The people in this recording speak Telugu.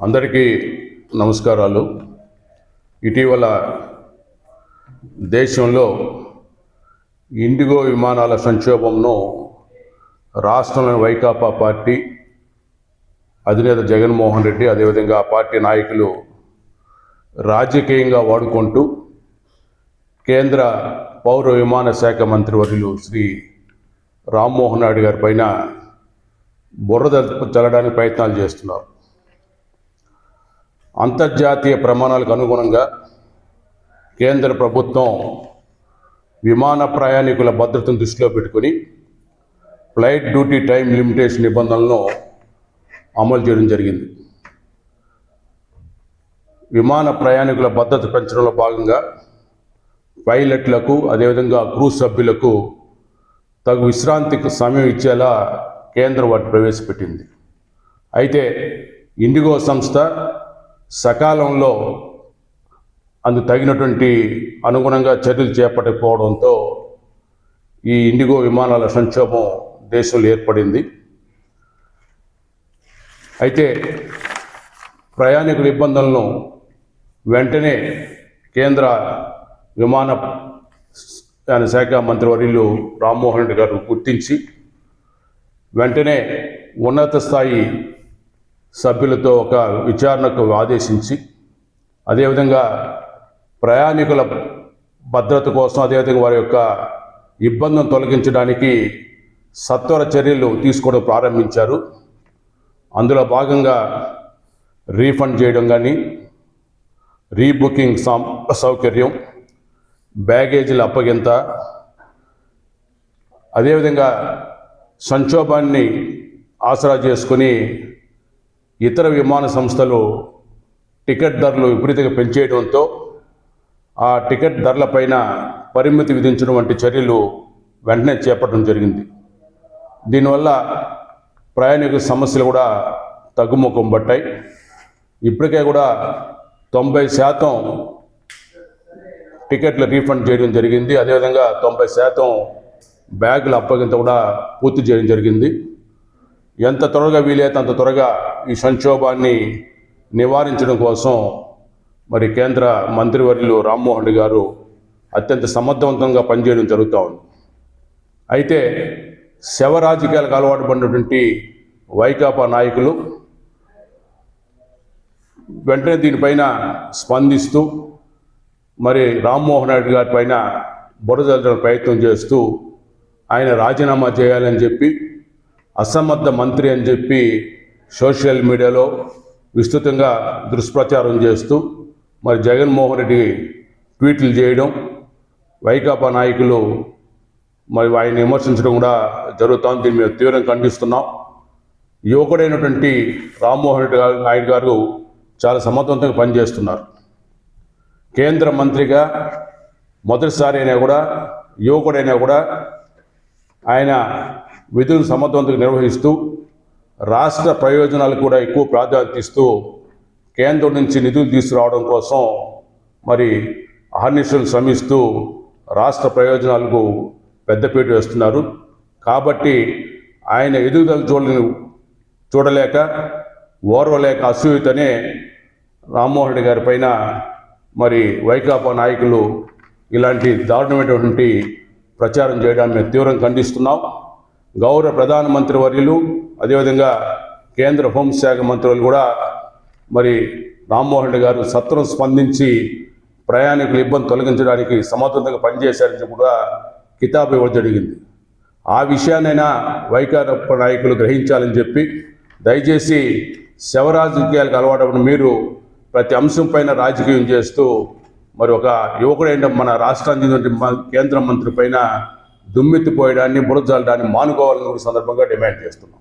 అందరికీ నమస్కారాలు. ఇటీవల దేశంలో ఇండిగో విమానాల సంక్షోభంను రాష్ట్రంలోని వైకాపా పార్టీ అధినేత జగన్మోహన్ రెడ్డి అదేవిధంగా ఆ పార్టీ నాయకులు రాజకీయంగా వాడుకుంటూ కేంద్ర పౌర విమాన శాఖ మంత్రివర్యులు శ్రీ రామ్మోహన్ నాయుడు గారి పైన బురద చల్లడానికి ప్రయత్నాలు చేస్తున్నారు. అంతర్జాతీయ ప్రమాణాలకు అనుగుణంగా కేంద్ర ప్రభుత్వం విమాన ప్రయాణికుల భద్రతను దృష్టిలో పెట్టుకుని ఫ్లైట్ డ్యూటీ టైం లిమిటేషన్ నిబంధనలను అమలు చేయడం జరిగింది. విమాన ప్రయాణికుల భద్రత పెంచడంలో భాగంగా పైలట్లకు అదేవిధంగా క్రూ సభ్యులకు తగు విశ్రాంతికి సమయం ఇచ్చేలా కేంద్రం వాటి ప్రవేశపెట్టింది. అయితే ఇండిగో సంస్థ సకాలంలో అందు తగినటువంటి అనుగుణంగా చర్యలు చేపట్టకపోవడంతో ఈ ఇండిగో విమానాల సంక్షోభం దేశంలో ఏర్పడింది. అయితే ప్రయాణికుల ఇబ్బందులను వెంటనే కేంద్ర విమాన ఆయన శాఖ మంత్రివర్యులు రామ్మోహన్ రెడ్డి గారు గుర్తించి వెంటనే ఉన్నత స్థాయి సభ్యులతో ఒక విచారణకు ఆదేశించి అదేవిధంగా ప్రయాణికుల భద్రత కోసం అదేవిధంగా వారి యొక్క ఇబ్బందులను తొలగించడానికి సత్వర చర్యలు తీసుకోవడం ప్రారంభించారు. అందులో భాగంగా రీఫండ్ చేయడం కానీ రీబుకింగ్ సౌ సౌకర్యం బ్యాగేజీల అప్పగింత అదేవిధంగా సంక్షోభాన్ని ఆసరా చేసుకుని ఇతర విమాన సంస్థలు టికెట్ ధరలు విపరీతంగా పెంచేయడంతో ఆ టికెట్ ధరలపైన పరిమితి విధించడం వంటి చర్యలు వెంటనే చేపట్టడం జరిగింది. దీనివల్ల ప్రయాణికుల సమస్యలు కూడా తగ్గుముఖం పట్టాయి ఇప్పటికే కూడా తొంభై శాతం టికెట్లు రీఫండ్ చేయడం జరిగింది. అదేవిధంగా తొంభై శాతం బ్యాగుల అప్పగింత కూడా పూర్తి చేయడం జరిగింది. ఎంత త్వరగా వీలైతే అంత త్వరగా ఈ సంక్షోభాన్ని నివారించడం కోసం మరి కేంద్ర మంత్రివర్యులు రామ్మోహన్ రెడ్డి గారు అత్యంత సమర్థవంతంగా పనిచేయడం జరుగుతూ ఉంది. అయితే శవ రాజకీయాలకు అలవాటు పడినటువంటి వైకాపా నాయకులు వెంటనే దీనిపైన స్పందిస్తూ మరి రామ్మోహన్ రెడ్డి గారి పైన బురదల్లడం ప్రయత్నం చేస్తూ ఆయన రాజీనామా చేయాలని చెప్పి అసమర్థ మంత్రి అని చెప్పి సోషల్ మీడియాలో విస్తృతంగా దుష్ప్రచారం చేస్తూ మరి జగన్మోహన్ రెడ్డి ట్వీట్లు చేయడం వైకాపా నాయకులు మరి ఆయన విమర్శించడం కూడా జరుగుతోంది. దీన్ని మేము తీవ్రంగా ఖండిస్తున్నాం. యువకుడైనటువంటి రామ్మోహన్ రెడ్డి గారు నాయుడు గారు చాలా సమర్థవంతంగా పనిచేస్తున్నారు. కేంద్ర మంత్రిగా మొదటిసారి అయినా కూడా యువకుడైనా కూడా ఆయన విధులు సమర్థవంతంగా నిర్వహిస్తూ రాష్ట్ర ప్రయోజనాలు కూడా ఎక్కువ ప్రాధాన్యత ఇస్తూ కేంద్రం నుంచి నిధులు తీసుకురావడం కోసం మరి అహర్నిశలు శ్రమిస్తూ రాష్ట్ర ప్రయోజనాలకు పెద్దపీట వేస్తున్నారు. కాబట్టి ఆయన ఎదుగుదల చూడని చూడలేక ఓర్వలేక అసూయతనే రామ్మోహన్ రెడ్డి గారి పైన మరి వైకాపా నాయకులు ఇలాంటి దారుణమైనటువంటి ప్రచారం చేయడాన్ని మేము తీవ్రంగా ఖండిస్తున్నాం. గౌరవ ప్రధానమంత్రి వర్యులు అదేవిధంగా కేంద్ర హోంశాఖ మంత్రులు కూడా మరి రామ్మోహన్ రెడ్డి గారు సత్వరం స్పందించి ప్రయాణికుల ఇబ్బంది తొలగించడానికి సమర్థవంతంగా పనిచేశారని కూడా కితాబు ఇవ్వడం జరిగింది. ఆ విషయాన్నైనా వైకారప్ప నాయకులు గ్రహించాలని చెప్పి దయచేసి శవ రాజకీయాలకు అలవాటు మీరు ప్రతి అంశం పైన రాజకీయం చేస్తూ మరి ఒక యువకుడైన మన రాష్ట్రానికి కేంద్ర మంత్రి పైన దుమ్మెత్తిపోయడాన్ని బురజాలడాన్ని మానుకోవాలని కూడా సందర్భంగా డిమాండ్ చేస్తున్నాం.